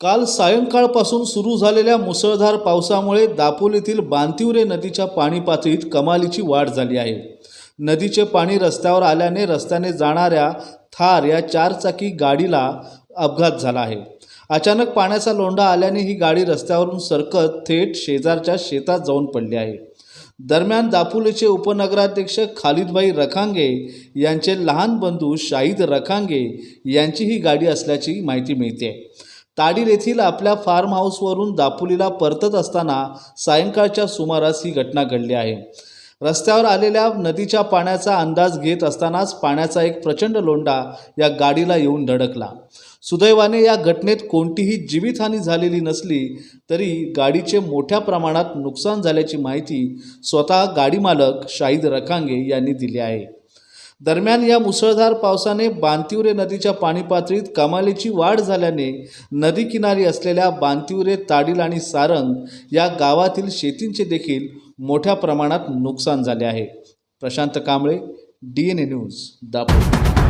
काल सायंकाळपासून सुरू झालेल्या मुसळधार पावसामुळे दापोलीतील बांतिवरे नदीच्या पाणी पातळीत कमालीची वाढ झाली आहे. नदीचे पाणी रस्त्यावर आल्याने रस्त्याने जाणाऱ्या थार या चारचाकी गाडीला अपघात झाला आहे. अचानक पाण्याचा लोंढा आल्याने ही गाडी रस्त्यावरून सरकत थेट शेजारच्या शेतात जाऊन पडली आहे. दरम्यान दापोलीचे उपनगराध्यक्ष खालिदभाई रखांगे यांचे लहान बंधू शाहिद रखांगे यांची ही गाडी असल्याची माहिती मिळते. ताडील येथील आपल्या फार्म हाऊसवरून दापोलीला परतत असताना सायंकाळच्या सुमारास ही घटना घडली आहे. रस्त्यावर आलेल्या नदीच्या पाण्याचा अंदाज घेत असतानाच पाण्याचा एक प्रचंड लोंढा या गाडीला येऊन धडकला. सुदैवाने या घटनेत कोणतीही जीवितहानी झालेली नसली तरी गाडीचे मोठ्या प्रमाणात नुकसान झाल्याची माहिती स्वतः गाडी मालक शाहिद रखांगे यांनी दिली आहे. दरम्यान या मुसळधार पावसाने बांतिवरे नदीच्या पाणी पातळीत कमालीची वाढ झाल्याने नदी किनारी असलेल्या बांतिवरे ताडील आणि सारंग या गावातील शेतींचे देखील मोठ्या प्रमाणात नुकसान झाले आहे. Prashant Kamble D N A news Dapoli.